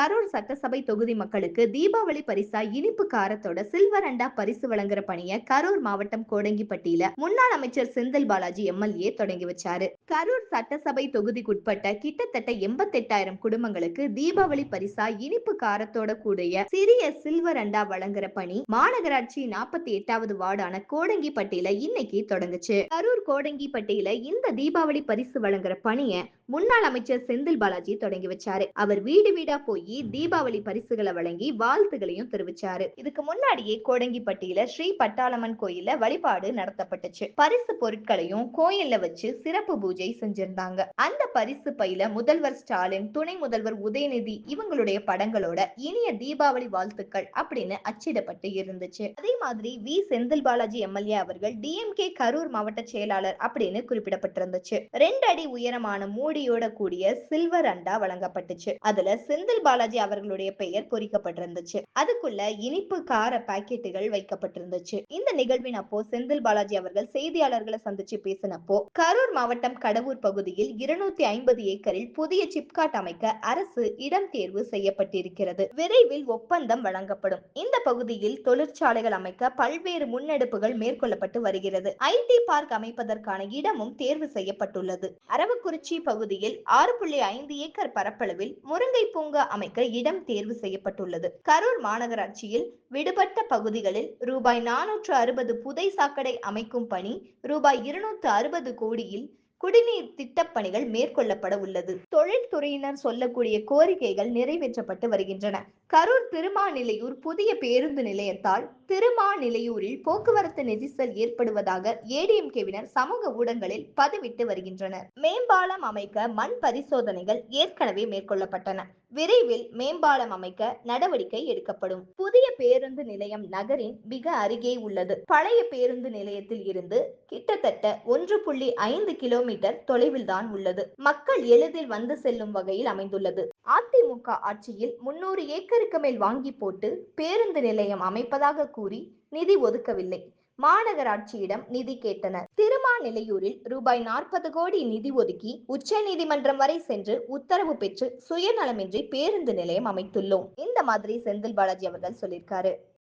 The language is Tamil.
கரூர் சட்டசபை தொகுதி மக்களுக்கு தீபாவளி பரிசா இனிப்பு காரத்தோட சில்வர் அண்டா பரிசு வழங்குற பணியை கரூர் மாவட்டம் கோடங்கிப்பட்டியில முன்னாள் அமைச்சர் செந்தில் பாலாஜி எம்எல்ஏ தொடங்கி வச்சாரு. கரூர் சட்டசபை தொகுதிக்குட்பட்ட கிட்டத்தட்ட எண்பத்தெட்டாயிரம் குடும்பங்களுக்கு தீபாவளி பரிசா இனிப்பு காரத்தோட கூடிய சிறிய சில்வர் அண்டா வழங்குற பணி மாநகராட்சி நாற்பத்தி எட்டாவது வார்டான கோடங்கிப்பட்டியில இன்னைக்கு தொடங்குச்சு. கரூர் கோடங்கிப்பட்டியில இந்த தீபாவளி பரிசு வழங்குற பணியை முன்னாள் அமைச்சர் செந்தில் பாலாஜி தொடங்கி வச்சாரு. அவர் வீடு வீடா போய் தீபாவளி பரிசுகளை வழங்கி வாழ்த்துகளையும் தெரிவிச்சாரு. இதுக்கு முன்னாடியே கோடங்கிப்பட்டியில ஸ்ரீ பட்டாளம்மன் கோயில்ல வழிபாடு நடத்தப்பட்டுச்சு. பரிசு பொருட்களையும் கோயில்ல வச்சு சிறப்பு பூஜை செஞ்சிருந்தாங்க. அந்த பரிசு பையில முதல்வர் ஸ்டாலின் துணை முதல்வர் உதயநிதி இவங்களுடைய படங்களோட இனிய தீபாவளி வாழ்த்துக்கள் அப்படின்னு அச்சிடப்பட்டு இருந்துச்சு. அதே மாதிரி வி. செந்தில் பாலாஜி எம்எல்ஏ அவர்கள் டிஎம்கே கரூர் மாவட்ட செயலாளர் அப்படின்னு குறிப்பிடப்பட்டிருந்துச்சு. ரெண்டு அடி உயரமான மூடியோட கூடிய சில்வர் அண்டா வழங்கப்பட்டுச்சு. அதுல செந்தில் பாலாஜி பாலாஜி அவர்களுடைய பெயர் பொறிக்கப்பட்டிருந்துச்சு. அதுக்குள்ள இனிப்பு கார பாக்கெட்டுகள் வைக்கப்பட்டிருந்துச்சு. இந்த நிகழ்வின் அப்போ செந்தில் பாலாஜி அவர்கள் செய்தியாளர்களை சந்திச்சு பேசினப்போ கரூர் மாவட்டம் கடவுர் பகுதியில் இருநூத்தி ஐம்பது ஏக்கரில் புதிய சிப்காட் அமைக்க அரசு இடம் தேர்வு செய்யப்பட்டிருக்கிறது. விரைவில் ஒப்பந்தம் வழங்கப்படும். இந்த பகுதியில் தொழிற்சாலைகள் அமைக்க பல்வேறு முன்னெடுப்புகள் மேற்கொள்ளப்பட்டு வருகிறது. ஐடி பார்க் அமைப்பதற்கான இடமும் தேர்வு செய்யப்பட்டுள்ளது. அரவக்குறிச்சி பகுதியில் ஆறு புள்ளி ஐந்து ஏக்கர் பரப்பளவில் முருங்கை பூங்கா அமைக்க இடம் தேர்வு செய்யப்பட்டுள்ளது. கரூர் மாநகராட்சியில் விடுபட்ட பகுதிகளில் ரூபாய் நானூற்று அறுபது புதை சாக்கடை அமைக்கும் பணி ரூபாய் இருநூற்று அறுபது கோடியில் குடிநீர் திட்டப்பணிகள் மேற்கொள்ளப்பட உள்ளது. தொழில்துறையினர் சொல்லக்கூடிய கோரிக்கைகள் நிறைவேற்றப்பட்டு வருகின்றன. கரூர் திருமாநிலையூர் புதிய பேருந்து நிலையத்தால் திருமாநிலையூரில் போக்குவரத்து நெரிசல் ஏற்படுவதாக ஏடிஎம்கேவினர் சமூக ஊடகங்களில் பதிவிட்டு வருகின்றனர். மேம்பாலம் அமைக்க மண் பரிசோதனைகள் ஏற்கனவே மேற்கொள்ளப்பட்டன. விரைவில் மேம்பாலம் அமைக்க நடவடிக்கை எடுக்கப்படும். புதிய பேருந்து நிலையம் நகரின் மிக அருகே உள்ளது. பழைய பேருந்து நிலையத்தில் இருந்து கிட்டத்தட்ட ஒன்று புள்ளி ஐந்து கிலோமீட்டர் தொலைவில் தான் உள்ளது. மக்கள் எளிதில் வந்து செல்லும் வகையில் அமைந்துள்ளது. அதிமுக ஆட்சியில் முன்னூறு ஏக்கருக்கு மேல் வாங்கி போட்டு பேருந்து நிலையம் அமைப்பதாக கூறி நிதி ஒதுக்கவில்லை. மாநகராட்சியிடம் நிதி கேட்டனர். திருமாநிலையூரில் ரூபாய் நாற்பது கோடி நிதி ஒதுக்கி உச்ச நீதிமன்றம் வரை சென்று உத்தரவு பெற்று சுயநலமின்றி பேருந்து நிலையம் அமைத்துள்ளோம். இந்த மாதிரி செந்தில் பாலாஜி அவர்கள் சொல்லியிருக்காரு.